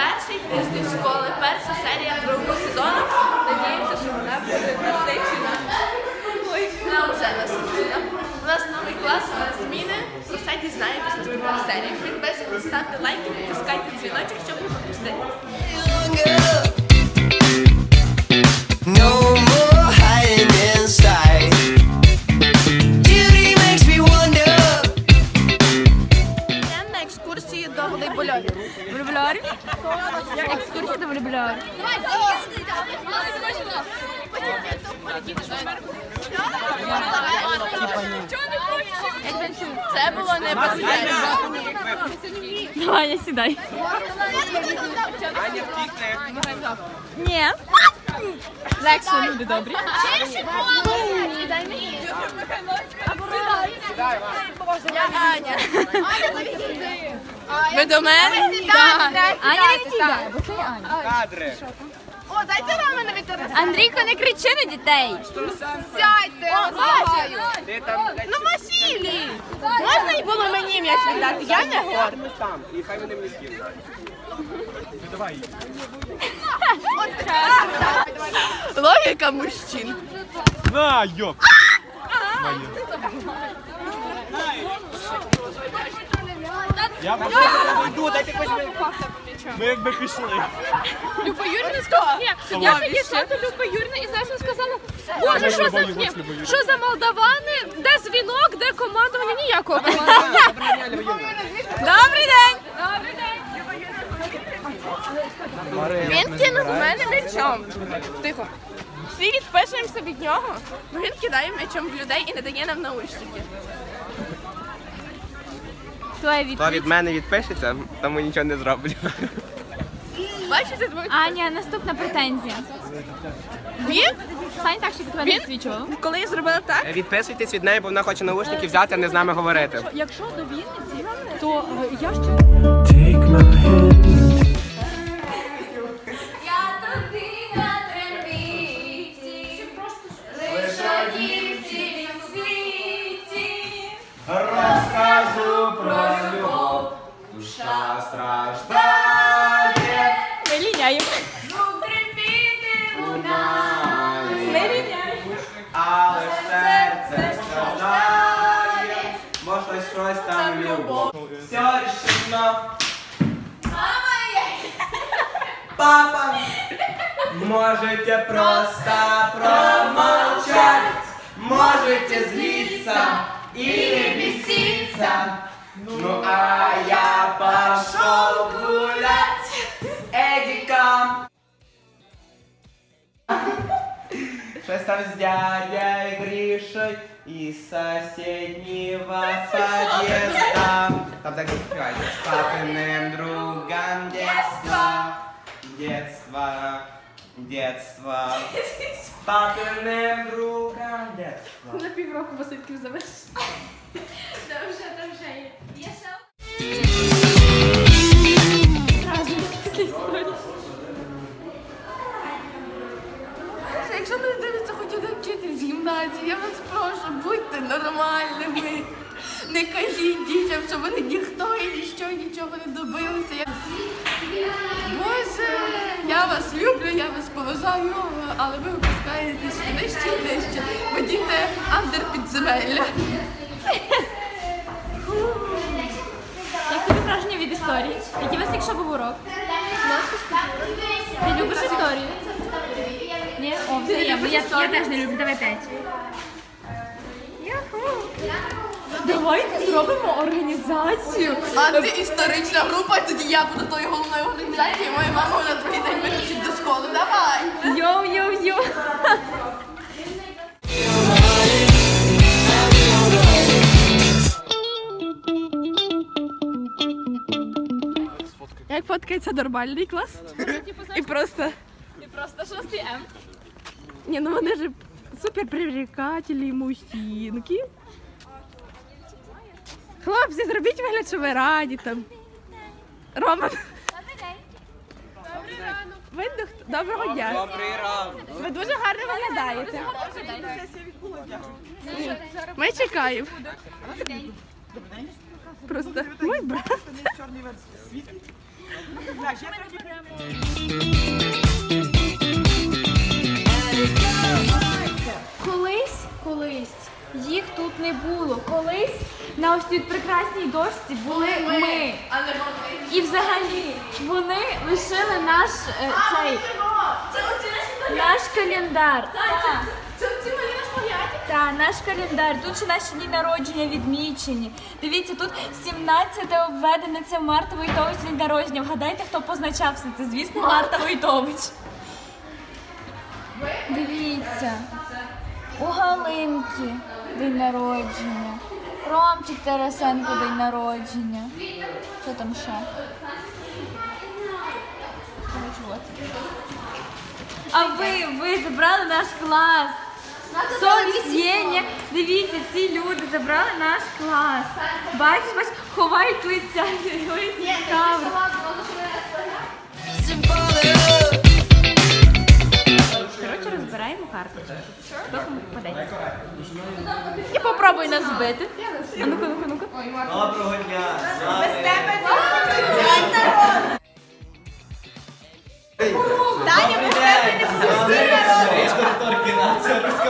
перший тиждень школи, перша серія другого сезону. Надіємося, що вона буде насичена. Вона вже насичена. У нас новий клас, у нас зміни. Про все дізнаєтесь на наступній серії. Підписуйтесь, ставте лайки, натискайте дзвіночок, щоб не пропустити. No Волейболярів? Екскурсія до волейболярів. Це було не безпечно. Аня, сідай. Ні. Легше, люди добрі. Я Аня. Ви до мене? Аня не бо це Аня. О, дайте рамен Вікторія. Андрійко, не кричи на дітей. Сядьте, благаю. Ну, Василій. Можна й було мені м'яч віддати? Я не гор. Сам, і хай вони мені скинуть. Логіка мужчин. На, йоп! Я просто йду, дайте хоч ми... Ми якби пішли. Люба Юрівна сказала, ні, я підійшла до Люби Юрівни і знаєш, вона сказала, боже, що за, ні, що за молдавани, де дзвінок, де командування, ніякого командування. Добрий день! Добрий день! Він кинув мене м'ячом. Тихо. Всі відписуємося від нього, бо він кидає м'ячом в людей і не дає нам наушники. Хто від мене відпишеться, тому нічого не зроблю. Бачите, двоє? Аня, наступна претензія. Він, Сань так, щоб тебе не свічувало. коли я зробила так, Відписуйтесь від неї, бо вона хоче наушники взяти, а не з нами говорити. Якщо до Вінниці, то е, я ще... Папа, можете просто промолчать, можете злиться или беситься. Ну а я пошел гулять с Эдиком. Шесть там с дядей Гришей из соседнего подъезда. Там так с папиным другом детства. Детство, детство. С папиным другом детства. на півроку Васильків завершив. Dobrze. Jeszcze Якщо мене дивиться хоч один вчитель з гімназії, я вас прошу, будьте нормальними. Не кажіть дітям, що вони ніхто і ніщо нічого не вас люблю, я вас поважаю, але ви випускаєтесь все нижче і нижче. Ви діти андер підземелля. Як тобі враження від історії? Який у вас якщо був урок? Ти любиш історію? Ні? О, взаємно. Я, я теж не люблю. Давай п'ять. Давайте зробимо організацію. Антиісторична група, тоді я буду тою головною організацією, моя мама на другий день вирішить до школи. Давай! Йоу-йоу-йоу. Як фоткається нормальний клас? І просто. І просто шостий М. Ні, ну вони ж супер привлекательні мужчинки. Хлопці, зробіть вигляд, що ви раді там. Роман. Видно, хто- доброго дня. Добрий ранок. Ви дуже гарно виглядаєте. Ми чекаємо. Просто мой брат. Чорний верс. Світлий? Так, я трохи... Колись, колись їх тут не було. Колись на ось цій прекрасній дошці були ми. А не вони. І взагалі вони лишили наш е, цей Це оці наші наш календар. Так. Це ці малі наш погяті. Та наш календар. Тут ще наші дні народження відмічені. Дивіться, тут 17 обведене це Марта Войтович день народження. Вгадайте, хто позначав все це. Звісно, Марта Войтович. Дивіться. У Галинки день народження. Ромчик Тарасенко день народження. Що там ще? А ви, ви забрали наш клас. Совість. Дивіться, ці люди забрали наш клас. Бачиш, бачиш, ховають лиця. Ой, Коротше, розбираємо карти. Хто кому попадеться. І попробуй нас збити. А ну-ка, ну-ка, ну-ка. Доброго дня!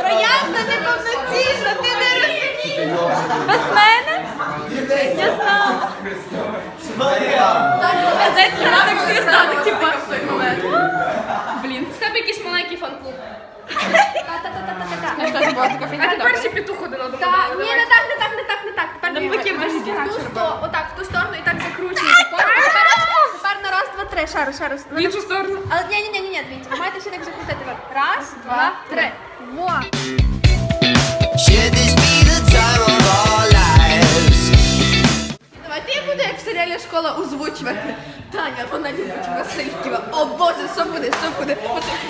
Троянда неповноцінна, ти не розумієш. Без мене? Я знала. А де треба таксі стати, типа? Блін, в тебе якийсь маленький фан-клуб. А тепер ще петух один одному. Так, ні, не так, не так, не так, не так. Тепер Навпаки, в ту сто- Отак, в ту сторону і так закручуєте. Тепер тепер на раз, два, три. Ще раз, ще раз. В іншу сторону. Але ні, ні, ні, ні, дивіться, ви маєте ще так закрутити. Раз, два, три. Во. Школа озвучувати. Таня, вона любить Васильківа. О Боже, що буде, що буде?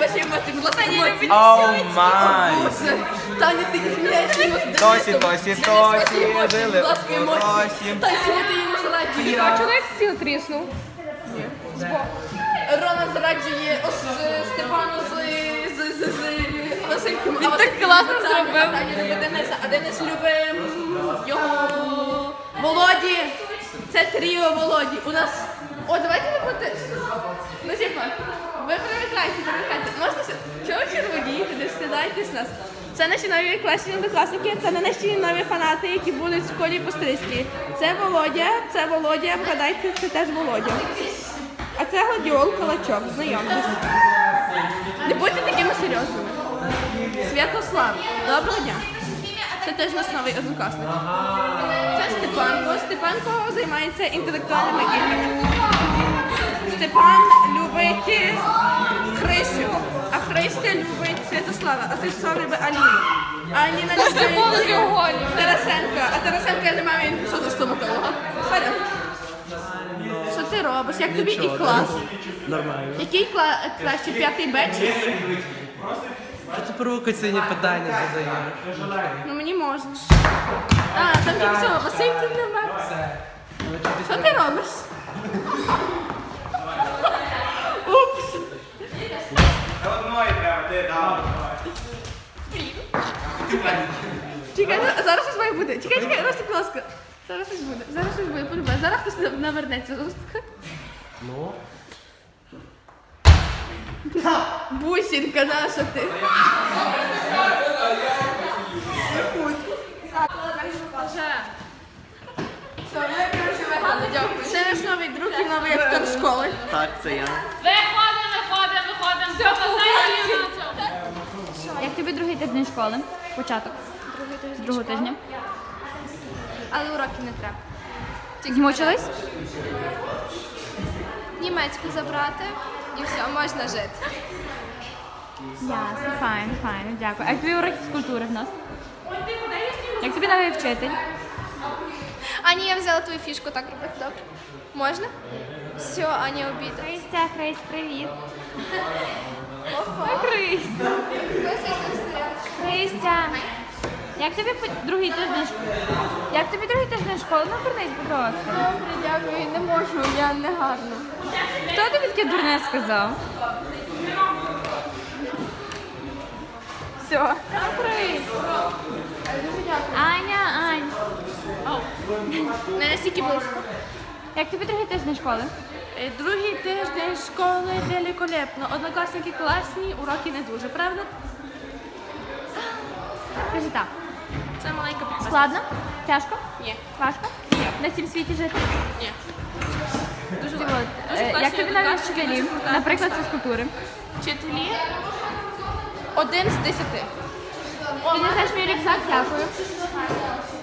Ваші емоції, будь ласка, емоції. О май! Боже, Таня, ти не зміняєш емоції. Досі, досі, досі, жили Будь ласка, у емоції. досі. Таня, чому ти її зраджуєш? А чоловік стіл тріснув. Рона зраджує е, Степану з, з, з, з Васильком. Він так класно Таня, зробив. а Таня любить Дениса, а Денис любить його Володі. Це тріо Володі. У нас... О, давайте ви будете... Ну, типа, ви привикайте, привикайте. Можна сі- Чого ви червонієте? Не стидайтесь нас. Це наші нові класні однокласники, це не наші нові фанати, які будуть в школі постризькі. Це Володя, це Володя, вгадайте, це теж Володя. А це Гладіол Калачок, знайомтесь. Не будьте такими серйозними. Святослав, доброго дня. Це теж наш новий однокласник. Степанко. Степанко займається інтелектуальними іграми. Степан любить Христю, а Христя любить Святослава, а Святослав любить Аліну. А Аліна любить Тарасенка, а Тарасенка не має пішов до стоматолога. Що ти робиш? Як тобі і клас? Нормально. Який клас краще? П'ятий Б чи? Що ти провокаційні питання задаєш? Ну мені можна. Ти нема. Що ти робиш? Упс. Одної треба, ти дав. Чекай, зараз щось має бути. Чекай, чекай, Ростик, будь ласка. Зараз щось буде. Зараз щось буде, полюбе. Зараз хтось навернеться. Ростик. Ну, Бусінка наша ти. Все, ми коротше вигадали, дякую. Це наш новий друг і новий актор школи. Так, це я. Виходимо, виходимо, виходимо. Все, Як тобі другий тиждень школи? Початок. Другий Другого тижня. Але уроків не треба. Змучились? Німецьку забрати і все, можна жити. Ясно, файн, файн, дякую. А як тобі уроки з культури в нас? Як тобі новий вчитель? Аня, я взяла твою фішку, так робити, добре? Можна? Все, Аня обіда. Христя, Христ, привіт. Ой, Христя. Христя. Як тобі по- другий тиждень школи? Як тобі другий тиждень школи? Ну, вернись, будь ласка. Добре, дякую, не можу, я не гарна. Хто тобі таке дурне сказав? Все. Аня, Ань. Не настільки близько. Як тобі другий тиждень школи? Е, Другий тиждень школи великолепно. Однокласники класні, уроки не дуже, правда? Кажи так. Це маленька підказка. Складно? Тяжко? Ні. Важко? На цім світі жити? Ні. Дуже От. Дуже е, класні Як тобі навіть однокласники, вчителі? крута Наприклад, атмосфера. фізкультури. Вчителі. Один з десяти. Піднесеш мій рюкзак, дякую.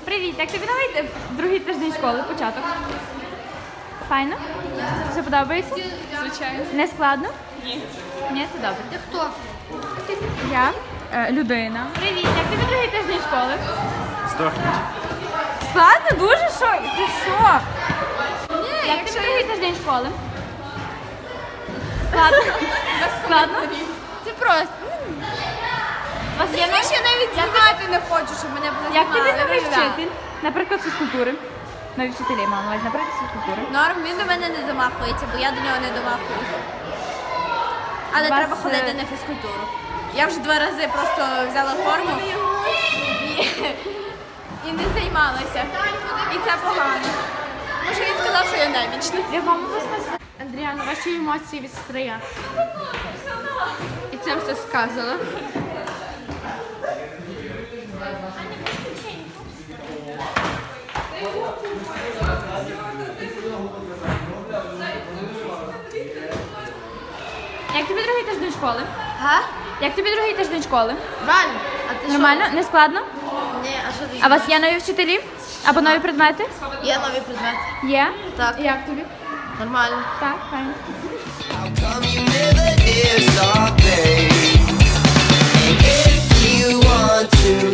Привіт, як тобі новий другий тиждень школи, початок? Файно? Все подобається? Звичайно. Не складно? Ні. Ні, це добре. Ти хто? Я е, людина. Привіт, як тобі другий тиждень школи? Складно? Дуже що? Ти що? Як тобі другий тиждень школи? Складно? Складно? Це просто. Вас є новий- Я навіть знімати не хочу, щоб мене було Як тобі знімали. новий вчитель? Наприклад, фізкультури. Нові вчителі мав на наприклад, фізкультури. Норм, він до мене не домахується, бо я до нього не домахуюся. Але Вас, треба ходити е, на фізкультуру. Я вже два рази просто взяла форму і, і не займалася. І це погано. Може він сказав, що я немічна. В якому ви? Андріана, ваші емоції від стрия. І цим все сказано. Як тобі другий тиждень школи? Га? Як тобі другий тиждень школи? Нормально. А ти Нормально? Не складно? Ні, а що ти? А у вас є нові вчителі? Або нові предмети? Є нові предмети. Є? Так. Як тобі? Нормально. Так, файно. If you want to